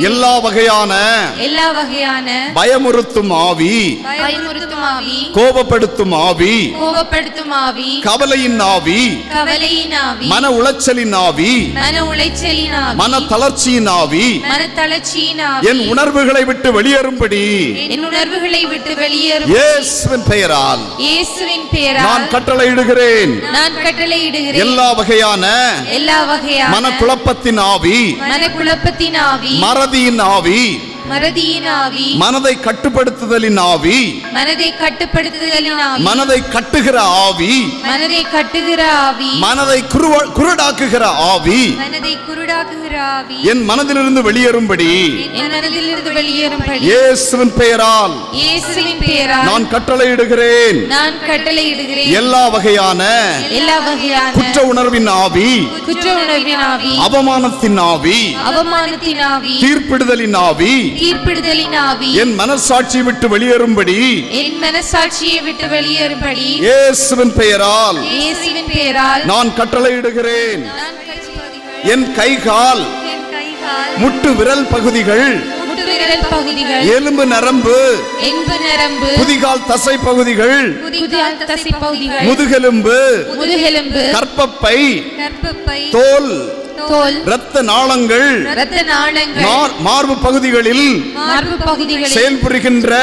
எல்லா வகையான எல்லா வகையான பயமுறுத்தும் ஆவி. பயமுறுத்தும் ஆவி. கோபப்படுத்தும் ஆவி. கோபப்படுத்தும் ஆவி. கவலையின் ஆவி. கவலையின் ஆவி. மன உளைச்சலின் ஆவி. மன உளைச்சலின் ஆவி. மன தளர்ச்சியின் ஆவி. மனத்தளர்ச்சியின் ஆவி. என் உணர்வுகளை விட்டு வெளியேறும்படி. என் உணர்வுகளை விட்டு வெளியேறும். இயேசுவின் பெயரால். இயேசுவின் நான் பெயரால் கட்டளையிடுகிறேன் நான் கட்டளையிடுகிறேன் எல்லா வகையான எல்லா வகையான மனக்குழப்பத்தின் ஆவி. மனக்குழப்பத்தின் ஆவி. மறதியின் ஆதீனாவி மறதியின் ஆவி மனதை கட்டுப்படுத்துதலின் ஆவி. மனதை கட்டுப்படுத்துதலின் ஆவி. மனதை கட்டுகிற ஆவி. மனதை கட்டுகிற ஆவி. மனதை குருடாக்குகிற ஆவி. மனதை குருடாக்குகிற ஆவி. என் மனதிலிருந்து வெளியேறும்படி. என் மனதிலிருந்து வெளியேறும்படி. இயேசுவின் பெயரால். இயேசுவின் பெயரால். நான் கட்டளையிடுகிறேன் நான் கட்டளையிடுகிறேன் எல்லா வகையான எல்லா வகையான குற்ற உணர்வின் ஆவி. குற்ற உணர்வின் ஆவி. அவமானத்தின் ஆவி. அவமானத்தின் ஆவி. தீர்ப்பிடுதலின் ஆவி. தீர்ப்பிடுதலின் ஆவி என் மனசாட்சி விட்டு வெளியேறும்படி என் மனசாட்சியை விட்டு வெளியேறும்படி. இயேசுவின் பெயரால் இயேசுவின் பெயரால் நான் கட்டளையிடுகிறேன். என் கைகால் என் கைகால். முட்டு விரல் பகுதிகள். எலும்பு நரம்பு. நரம்பு. குதிகால் தசை பகுதிகள். முதுகெலும்பு. முதுகெலும்பு. கற்பப்பை. தோல். தோல். இரத்த நாளங்கள். இரத்த நாளங்கள். மார்- மார்பு பகுதிகளில் மார்பு பகுதிகளில் செயல்புரிகின்ற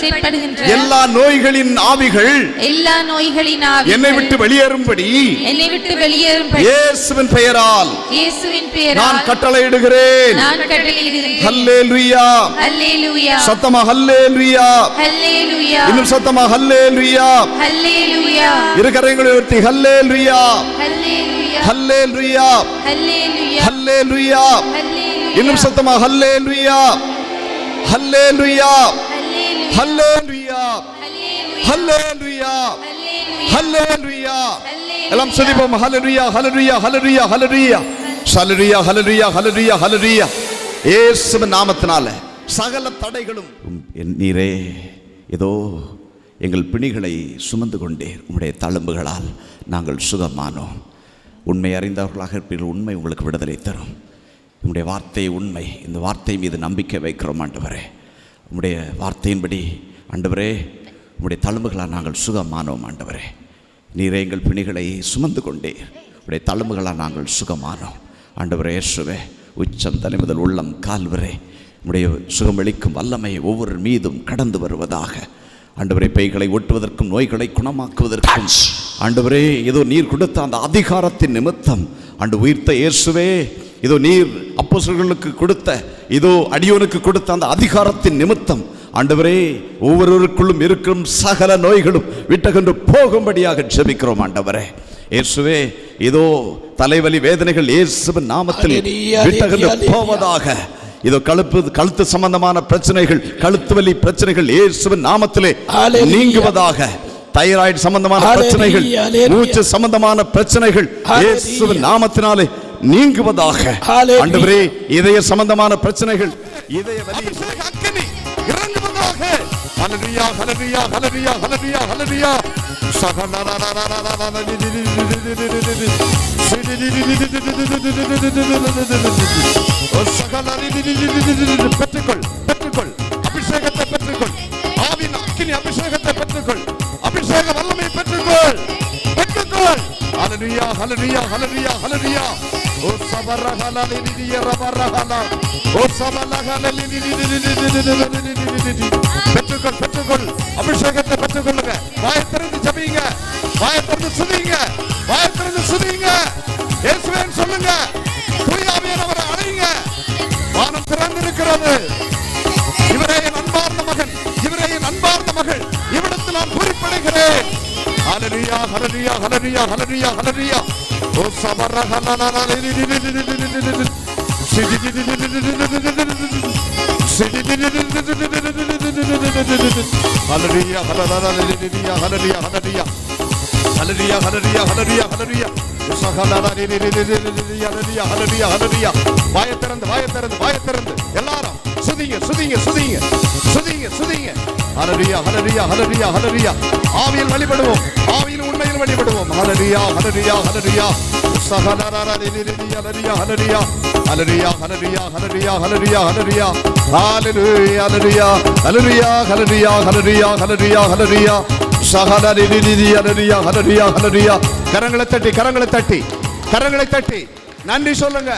செயல்படுகின்ற எல்லா நோய்களின் ஆவிகள் எல்லா நோய்களின் ஆவி என்னை விட்டு வெளியேறும்படி என்னை விட்டு வெளியேறும்படி இயேசுவின் பெயரால் இயேசுவின் நான் பெயரால் கட்டளையிடுகிறேன். நான் கட்டளையிடுகிறேன். ஹல்லேலூயா. ஹல்லேலூயா. சத்தமா ஹல்லேலூயா. ஹல்லேலூயா. இன்னும் சத்தமா ஹல்லேலூயா. ஹல்லேலூயா. இரு கரங்களை உயர்த்தி ஹல்லேலூயா. ஹல்லேலூயா. ஹல்லேலூயா ஹல்லேலூயா இன்னும் சத்தமா ஹல்லேலூயா ஹல்லேலூயா ஹல்லேலூயா ஹல்லேலூயா ஹல்லேலூயா எல்லாம் சொல்லிப்போம் ஹல்லேலூயா ஹல்லேலூயா ஹல்லேலூயா ஹல்லேலூயா ஹல்லேலூயா ஹல்லேலூயா ஹல்லேலூயா ஹல்லேலூயா இயேசுவின் நாமத்தினால சகல தடைகளும் நீரே ஏதோ எங்கள் பிணிகளை சுமந்து கொண்டீர் உம்முடைய தழும்புகளால் நாங்கள் சுகமானோம் உண்மை அறிந்தவர்களாக இருப்பீர்கள். உண்மை உங்களுக்கு விடுதலை தரும். உங்களுடைய வார்த்தை உண்மை. இந்த வார்த்தை மீது நம்பிக்கை வைக்கிறோம் ஆண்டவரே. உங்களுடைய வார்த்தையின்படி ஆண்டவரே உங்களுடைய தழும்புகளால் நாங்கள் சுகமானோம் ஆண்டவரே. நீரே எங்கள் பிணிகளை சுமந்து கொண்டே உடைய தழும்புகளால் நாங்கள் சுகமானோம். ஆண்டவரே இயேசுவே உச்சம் தலை முதல் உள்ளம் கால்வரே உடைய சுகமளிக்கும் வல்லமை ஒவ்வொரு மீதும் கடந்து வருவதாக ஆண்டவரே பேய்களை ஒட்டுவதற்கும் நோய்களை குணமாக்குவதற்கும். ஆண்டவரே ஏதோ நீர் கொடுத்த அந்த அதிகாரத்தின் நிமித்தம். ஆண்டு உயிர்த்த இயேசுவே இதோ நீர் அப்போஸ்தலர்களுக்கு கொடுத்த இதோ அடியோனுக்கு கொடுத்த அந்த அதிகாரத்தின் நிமித்தம். ஆண்டவரே ஒவ்வொருவருக்குள்ளும் இருக்கும் சகல நோய்களும் விட்டகன்று போகும்படியாக ஜெபிக்கிறோம் ஆண்டவரே. இயேசுவே இதோ தலைவலி வேதனைகள் இயேசுவின் நாமத்தில் விட்டகன்று. போவதாக இதோ கழுப்பு கழுத்து சம்பந்தமான பிரச்சனைகள் கழுத்து வலி பிரச்சனைகள் இயேசுவின் நாமத்திலே. நீங்குவதாக தைராய்டு சம்பந்தமான பிரச்சனைகள். மூச்சு சம்பந்தமான பிரச்சனைகள். இயேசுவின் நாமத்தினாலே நீங்குவதாக. ஆண்டவரே இதய சம்பந்தமான பிரச்சனைகள் இதய வலி அக்கினி இறங்குவதாக ஹalleluya ஹalleluya ஹalleluya ஹalleluya ஹalleluya பெற்றுக்கொள் பெற்றுக்கொள் அபிஷேகத்தை பெற்றுக்கொள் ஆவின் அக்கினி அபிஷேகத்தை பெற்றுக்கொள் அபிஷேக வல்லமை பெற்றுக்கொள் பெற்றுக்கொள் ஹalleluya ஹalleluya ஹalleluya ஓ சபரஹல ரபரஹல ஓ சபலஹல பெற்றுக்கொள் பெற்றுக்கொள் அபிஷேகத்தை hallelujah, hallelujah, hallelujah. O sabara hananana Hallelujah, hallelujah, hallelujah, hallelujah. Hallelujah, hallelujah, hallelujah, hallelujah. வாய திறந்து வாய திறந்து வாய திறந்து எல்லாரும் சுதிங்க சுதிங்க சுதிங்க சுதிங்க சுதிங்க ஹலரியா ஹலரியா ஹலரியா ஹலரியா ஆவியில் வழிபடுவோம் ஆவியில் உண்மையில் வழிபடுவோம் ஹலரியா ஹலரியா ஹலரியா ஹலரியா ஹலரியா ஹலரியா ஹலரியா ஹலரியா ஹலரியா ஹலரியா ஹலரியா ஹலரியா ஹலரியா ஹலரியா ஹலரியா ஹலரியா ஹலரியா ஹலரியா ஹலரியா கரங்களை தட்டி கரங்களை தட்டி கரங்களை தட்டி நன்றி சொல்லுங்க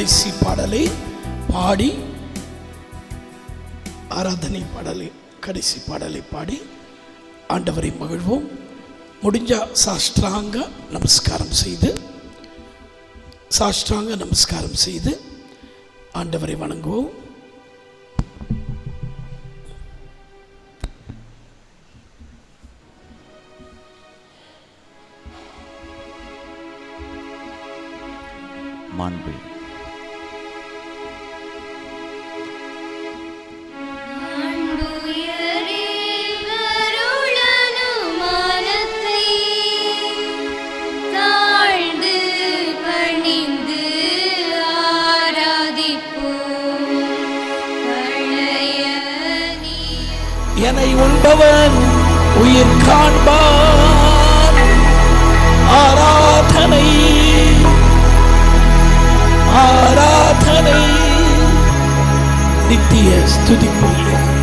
கடைசி பாடலை பாடி ஆராதனை பாடலை கடைசி பாடலை பாடி ஆண்டவரை மகிழ்வோம். முடிஞ்ச சாஷ்டாங்க நமஸ்காரம் செய்து சாஷ்டாங்க நமஸ்காரம் செய்து ஆண்டவரை வணங்குவோம். மாண்பு. என்னை உண்பவன் உயிர் காண்பான் ஆராதனை. ஆராதனை. நித்திய ஸ்துதிக்குரிய